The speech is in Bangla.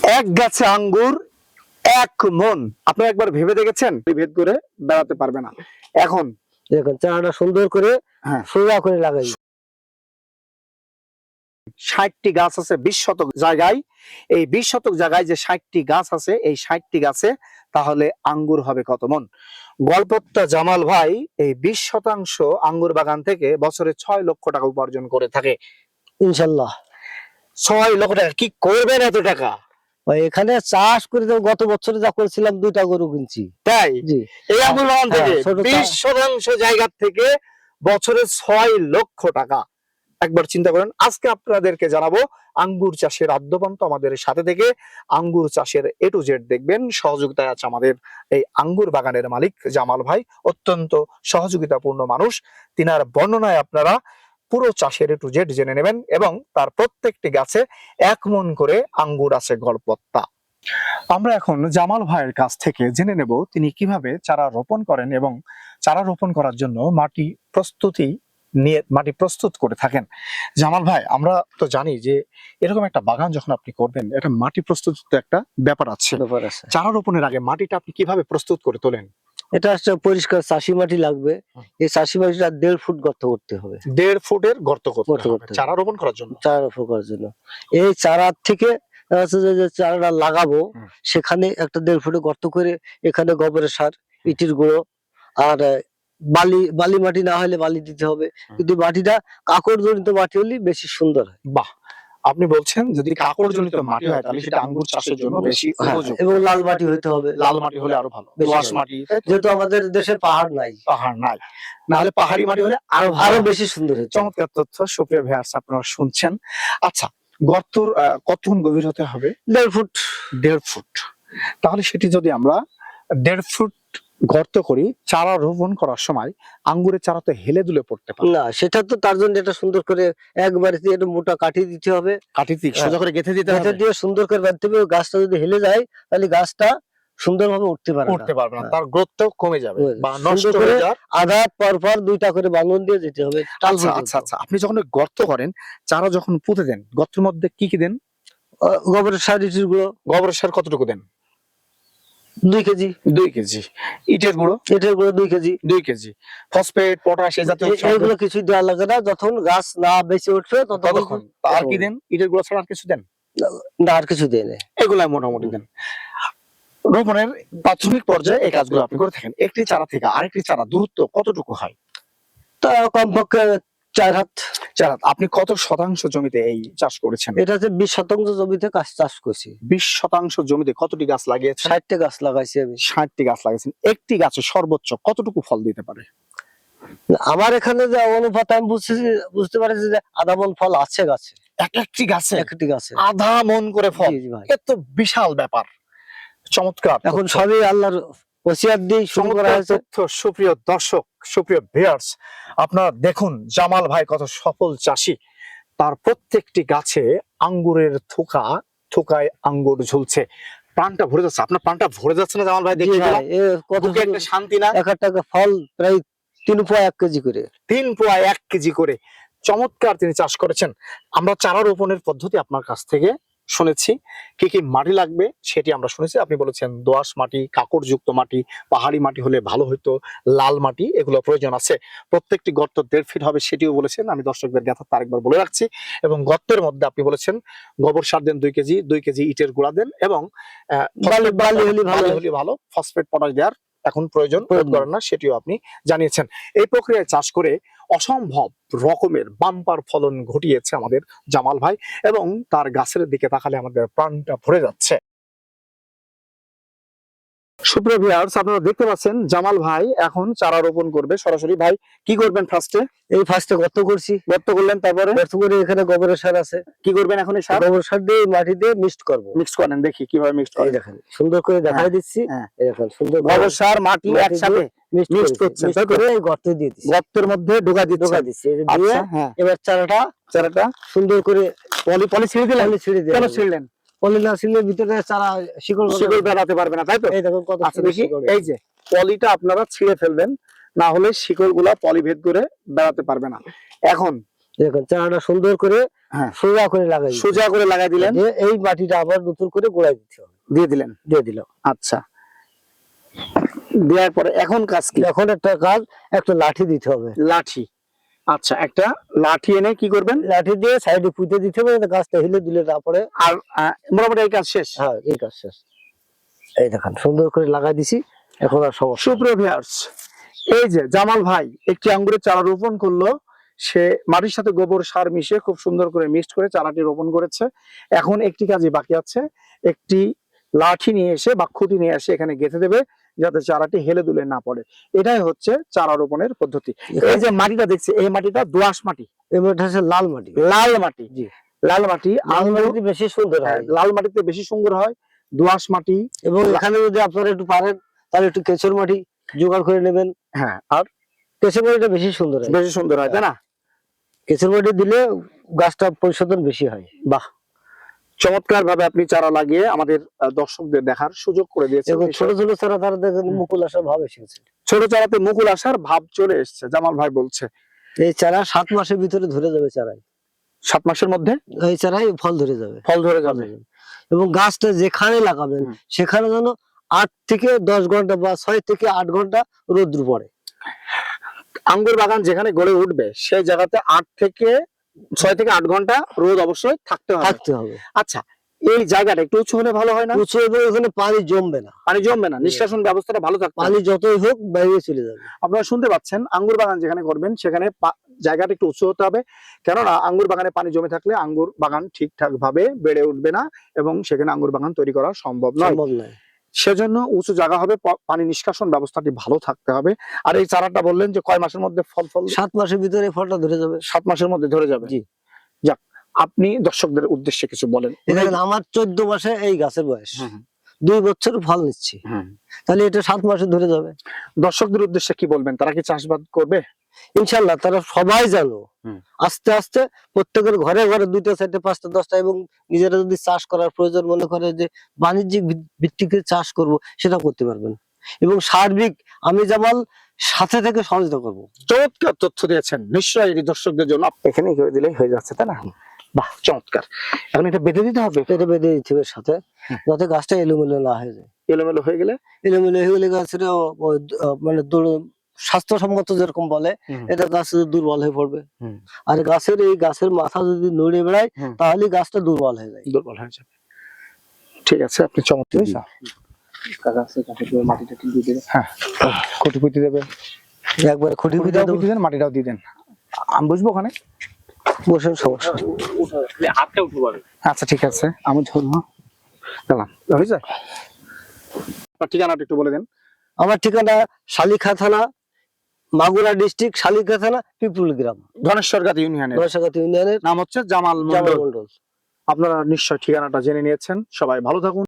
এক গাছে আঙ্গুর এক মন। আপনি একবার ভেবে দেখেছেন? ভেদ করে বেড়াতে পারবে না। এখন দেখুন চারাটা সুন্দর করে হ্যাঁ। সোজা করে লাগাই। ষাটটি গাছ আছে বিশ শতক জায়গায়। এই বিশ শতক জায়গায় যে ষাটটি গাছ আছে এই ষাটটি গাছে তাহলে আঙ্গুর হবে কত মন? গল্পত্তা জামাল ভাই এই বিশ শতাংশ আঙ্গুর বাগান থেকে বছরে ছয় লক্ষ টাকা উপার্জন করে থাকে। ইনশাল্লাহ। ছয় লক্ষ টাকা? কি করবেন এত টাকা? এখানে চাষ করে গত বছরে যা করেছিলাম দুইটা গরু কিনছি। তাই? এই বাগান হ্যাঁ, থেকে বিশ শতাংশ জায়গা থেকে বছরে ছয় লক্ষ টাকা। একবার চিন্তা করেন আজকে আপনাদেরকে জানাব আঙ্গুর চাষের আদ্যপান্ত আমাদের সাথে থেকে। আঙ্গুর চাষের এ টু জেড দেখবেন সহযোগিতায় আছে আমাদের এই আঙ্গুর বাগানের মালিক জামাল ভাই। অত্যন্ত সহযোগিতাপূর্ণ মানুষ। তিনার বর্ণনায় আপনারা পুরো চাষের টু জেড জেনে নেবেন এবং তার প্রত্যেকটি গাছে এক মন করে আঙ্গুর আছে গড়পত্তা। আমরা এখন জামাল ভাইয়ের কাছ থেকে জেনে নেব তিনি কীভাবে চারা রোপণ করেন এবং চারা রোপণ করার জন্য মাটি প্রস্তুতি নিয়ে মাটি প্রস্তুত করে থাকেন। জামাল ভাই আমরা তো জানি যে এরকম একটা বাগান যখন আপনি করবেন এটা মাটি প্রস্তুত একটা ব্যাপার আছে। ব্যাপার আছে। চারা রোপণের আগে মাটিটা আপনি কীভাবে প্রস্তুত করে তোলেন? এটা হচ্ছে পরিষ্কার চাষি মাটি লাগবে। এই চাষি মাটিটা দেড় ফুট গর্ত করতে হবে। দেড় ফুটের গর্ত করতে হবে। চারা রোপণ করার জন্য? চারা রোপণ করার জন্য। এই চারার থেকে যে চারাটা লাগাবো সেখানে একটা দেড় ফুটে গর্ত করে এখানে গোবরের সার ইটির গুঁড়ো আর বালি বালি মাটি না হলে বালি দিতে হবে। কিন্তু মাটিটা কাকড় জনিত মাটি হলে বেশি সুন্দর হয়। বাহ! আপনি বলছেন যদি কাকড়জনিত মাটি হয় তাহলে সেটা আঙ্গুর চাষের জন্য বেশি হ্যাঁ, উপযুক্ত এবং লাল মাটি হইতে হবে লাল মাটি হলে আরও ভালো। দোআঁশ মাটি। যেহেতু আমাদের দেশে পাহাড় নাই। পাহাড় নাই। নাহলে পাহাড়ি মাটি হলে আরও আরও ভালো বেশি সুন্দর হচ্ছে চমৎকার তথ্য। সুপ্রিয় ভিউয়ার্স আপনারা শুনছেন। আচ্ছা গর্তর আহ, কতক্ষণ গভীর হতে হবে? দেড় ফুট। দেড় ফুট। তাহলে সেটি যদি আমরা দেড় ফুট গর্ত করি চারা রোপণ করার সময় আঙ্গুরের চারা তো হেলে দুলে পড়তে পারে। না সেটা তো তার জন্য এটা সুন্দর করে একবারে দিয়ে একটু মোটা কাঠি দিতে হবে। কাটি দিক সোজা করে গেঁথে দিতে হবে। দিয়ে সুন্দর করে বাঁধতে হবে গাছটা যদি হেলে যায় তাহলে গাছটা সুন্দরভাবে উঠতে পারে উঠতে পারবে না হ্যাঁ। তার গ্রোথটাও কমে যাবে বা নষ্ট হয়ে যাওয়ার আধা পর পর দুইটা করে বাঙন দিয়ে যেতে হবে আচ্ছা। আচ্ছা আচ্ছা আপনি যখন গর্ত করেন চারা যখন পুঁতে দেন গর্তের মধ্যে কি কি দেন? গোবরের সার ইটির গোবরের সার কতটুকু দেন? দুই কেজি। দুই কেজি। ইটের গুঁড়ো? এটার গুঁড়ো দুই কেজি। দুই কেজি। ফসফেট পটাশ এই জাতীয় এ- এইগুলো কিছুই দেওয়া লাগে না। যখন গাছ না বেঁচে উঠবে ততক্ষণ আর কি দেন? ইটের গুঁড়ো ছাড়া আর কিছু দেন? না আর কিছু দেয় না। এগুলাই মোটামুটি দেন। রোপণের প্রাথমিক পর্যায়ে এই কাজগুলো আপনি করে থাকেন। একটি চারা থেকে আরেকটি চারা দূরত্ব কতটুকু হয়? তা কমপক্ষে চার হাত। চারা আপনি কত শতাংশ জমিতে এই চাষ করেছেন? এটা হচ্ছে বিশ শতাংশ জমিতে গাছ চাষ করছি। বিশ শতাংশ জমিতে কতটি গাছ লাগিয়েছেন? ষাটটা গাছ লাগাইছি আমি। ষাটটি গাছ লাগিয়েছেন। একটি গাছে সর্বোচ্চ কতটুকু ফল দিতে পারে? আমার এখানে যে অনুপাত আমি বুঝছি বুঝতে পারছি যে আধা মন ফল আছে গাছে। এক একটি গাছে? একটি গাছে। আধা মন করে ফল? জি, জি ভাই। এ তো বিশাল ব্যাপার। চমৎকার। এখন। সবই আল্লাহর ওসিয়াত দিয়ে শুরু করা চমৎকার হয়েছে। সুপ্রিয় দর্শক সুপ্রিয় ভিউয়ার্স আপনারা দেখুন জামাল ভাই কত সফল চাষি। তার প্রত্যেকটি গাছে আঙ্গুরের থোকা থোকায় আঙ্গুর ঝুলছে। প্রাণটা ভরে যাচ্ছে। আপনার প্রাণটা ভরে যাচ্ছে না জামাল ভাই? দেখে কত একটা শান্তি না? এক টাকা ফল প্রায় তিন পোয়া এক কেজি করে। তিন পোয়া এক কেজি করে। চমৎকার তিনি চাষ করেছেন। আমরা চারা রোপণের পদ্ধতি আপনার কাছ থেকে শুনেছি। কি কি মাটি লাগবে সেটি আমরা শুনেছি। আপনি বলেছেন দোআঁশ মাটি কাকড়যুক্ত মাটি পাহাড়ি মাটি হলে ভালো হতো লাল মাটি এগুলো প্রয়োজন আছে। প্রত্যেকটি গর্ত দেড় ফিট হবে সেটিও বলেছেন। আমি দর্শকদের জ্ঞাতা আরেকবার বলে রাখছি। এবং গর্তের মধ্যে আপনি বলেছেন গোবর সার দেন দুই কেজি দুই কেজি ইটের গুঁড়া দেন এবং ভালো ফসফেট পটাশ দেওয়ার এখন প্রয়োজন প্রয়োগ। করেন না সেটিও আপনি জানিয়েছেন এই প্রক্রিয়ায় চাষ করে অসম্ভব রকমের বাম্পার ফলন ঘটিয়েছে আমাদের জামাল ভাই এবং তার গাছের দিকে তাকালে আমাদের প্রাণটা ভরে যাচ্ছে সুপ্রিয় ভিউয়ার্স আপনারা দেখতে পাচ্ছেন জামাল ভাই এখন চারা রোপণ করবে সরাসরি। ভাই কি করবেন ফার্স্টে এই ফার্স্টে গর্ত করছি। গর্ত করলেন তারপরে? গর্ত করে এখানে গোবরের সার আছে। কি করবেন এখন এই সার? গোবর সার দিয়ে মাটি দিয়ে মিক্সড করব। মিক্স করেন দেখি কীভাবে মিক্স এই করেন দেখেন সুন্দর করে দেখাই দিচ্ছি। হ্যাঁ। এই দেখেন সুন্দর গোবর সার মাটি একসাথে মিক্সড করছেন, তাই করে এই গর্তে দিয়ে দিচ্ছি। গর্তের মধ্যে ঢোকা ঢোকা দিচ্ছি দিয়ে আচ্ছা হ্যাঁ। এবার চারাটা চারাটা সুন্দর করে পলি পলি ছিঁড়ে দিলেন? ছিঁড়ে দিয়ে দেবো। ছিঁড়লেন? পলি না ভিতরে চারা শিকড় শিকড় বেড়াতে পারবে না তাই তো? এই দেখুন কত আচ্ছা দেখি এই যে পলিটা আপনারা ছিঁড়ে ফেলবেন না হলে শিকড়গুলা পলি ভেদ করে বেড়াতে পারবে না। এখন দেখুন চারাটা সুন্দর করে হ্যাঁ। সোজা করে লাগাই সোজা করে লাগাই দিলেন। এই মাটিটা আবার নতুন করে গোড়ায় দিতে হবে। দিয়ে দিলেন? দিয়ে দিলাম। আচ্ছা। দেওয়ার পরে এখন কাজ কি? এখন একটা কাজ একটা লাঠি দিতে হবে। লাঠি। আচ্ছা একটা লাঠি এনে কি করবেন? লাঠি দিয়ে সাইডে পুঁতে দিতে হবে গাছটা হিলে দিলে তারপরে আর মোটামুটি এই কাজ শেষ? হ্যাঁ এই কাজ শেষ। এই দেখেন সুন্দর করে লাগাই দিছি এখন আর সমস্যা। সুপ্রিয় ভিউয়ার্স এই যে জামাল ভাই একটি আঙ্গুরের চারা রোপণ করল সে মাটির সাথে গোবর সার মিশিয়ে খুব সুন্দর করে মিক্সড করে চারাটি রোপণ করেছে। এখন একটি কাজই বাকি আছে একটি লাঠি নিয়ে এসে বা খুঁটি নিয়ে এসে এখানে গেঁথে দেবে। যাতে চারাটি হেলে দুলে না পড়ে। এটাই হচ্ছে চারা রোপণের পদ্ধতি। এই যে মাটিটা দেখছি এই মাটিটা দোআঁশ মাটি। এবার হচ্ছে লাল মাটি। লাল মাটি। জি। লাল মাটি লাল মাটিতে বেশি সুন্দর হ্যাঁ, হয়। লাল মাটিতে বেশি সুন্দর হয় দোআঁশ মাটি। এবং এখানে যদি আপনারা একটু পারেন তাহলে একটু কেঁচুর মাটি জোগাড় করে নেবেন। হ্যাঁ আর কেঁচুর মাটিটা বেশি সুন্দর হয়। বেশি সুন্দর হয় তাই না? কেঁচুর মাটি দিলে গাছটা পরিশোধন বেশি হয়। বাহ। চমৎকার ভাবে আপনি চারা লাগিয়ে আমাদের দর্শকদের দেখার সুযোগ করে দিয়েছেন। এবং ছোট ছোট চারা তারা দেখেন মুকুল আসার ভাব এসেছে ছোট চারাতে মুকুল আসার ভাব চলে এসেছে জামাল ভাই বলছে। এই চারা সাত মাসের ভিতরে ধরে যাবে চারায়। সাত মাসের মধ্যে? এই চারাই ফল ধরে যাবে। ফল ধরে যাবে। এবং গাছটা যেখানে লাগাবেন সেখানে যেন আট থেকে দশ ঘণ্টা বা ছয় থেকে আট ঘণ্টা রোদ্র পড়ে। আঙ্গুর বাগান যেখানে গড়ে উঠবে সেই জায়গাতে আট থেকে ছয় থেকে আট ঘণ্টা রোদ অবশ্যই থাকতে হবে। থাকতে হবে। আচ্ছা এই জায়গাটা একটু উঁচু হলে ভালো হয় না? উঁচু এবং ওখানে পানি জমবে না। পানি জমবে না নিষ্কাশন ব্যবস্থাটা ভালো থাকবে পানি যতই হোক বাইরে চলে যাবে। আপনারা শুনতে পাচ্ছেন আঙ্গুর বাগান যেখানে করবেন সেখানে জায়গাটা একটু উঁচু হতে হবে। কেননা আঙ্গুর বাগানে পানি জমে থাকলে আঙ্গুর বাগান ঠিকঠাক ভাবে বেড়ে উঠবে না এবং সেখানে আঙ্গুর বাগান তৈরি করা সম্ভব নয়। সেজন্য উঁচু জায়গা হবে পানি নিষ্কাশন ব্যবস্থাটি ভালো থাকতে হবে। আর এই চারাটা বললেন যে কয় মাসের মধ্যে ফল ফল সাত মাসের ভিতরে ফলটা ধরে যাবে। সাত মাসের মধ্যে ধরে যাবে? জি। যাক আপনি দর্শকদের উদ্দেশ্যে কিছু বলেন। দেখেন আমার চোদ্দ মাসে এই গাছের বয়স। হুম, হুম, দুই বছর ফল নিচ্ছি। তাহলে এটা সাত মাসে ধরে যাবে। দর্শকদের উদ্দেশ্যে কি বলবেন? তারা কি চাষবাদ করবে? ইনশাল্লাহ তারা সবাই জানো। আস্তে আস্তে প্রত্যেকের ঘরে ঘরে দুইটা চারটে পাঁচটা দশটা এবং নিজেরা যদি চাষ করার প্রয়োজন মনে করে যে বাণিজ্যিক ভিত্তিকে চাষ করব সেটা করতে পারবেন। এবং সার্বিক আমি জামাল সাথে থেকে সহযোগিতা করব। চমৎকার তথ্য দিয়েছেন। নিশ্চয়ই দর্শকদের জন্য এখানে করে দিলেই হয়ে যাচ্ছে তাই না? বাহ চমৎকার। এখন এটা বেঁধে দিতে হবে? এটা বেঁধে দিতে হবে সাথে যাতে গাছটা এলোমেলো না হয়ে যায়। এলোমেলো হয়ে গেলে? এলোমেলো হয়ে গেলে আহ মানে দুর- স্বাস্থ্যসম্মত যেরকম বলে এটা গাছ দুর্বল হয়ে পড়বে। আর গাছের এই গাছের মাথা যদি নড়ে বেড়ায় তাহলে গাছটা দুর্বল হয়ে যায়। দুর্বল হয়ে যাবে। ঠিক আছে আপনি চমৎকার। মাটিটা হ্যাঁ খুঁটি পুঁতি দেবে। একবার খুঁটি পুঁতে মাটিটাও দিয়ে দেন। আমি বুঝব ওখানে? বসেন সমস্যা নেই। আচ্ছা ঠিক আছে। আমি ধরবো গেলাম। হয়ে যায় ঠিকানাটা একটু বলে দেন। আমার ঠিকানা শালিখা থানা মাগুরা ডিস্ট্রিক্ট শালিকা থানা পিপুল গ্রাম। ধনেশ্বর গাতি ইউনিয়নের। নয়সাগাতি ইউনিয়নের নাম হচ্ছে জামাল মন্ডল আপনারা নিশ্চয় ঠিকানাটা জেনে নিয়েছেন। সবাই ভালো থাকুন।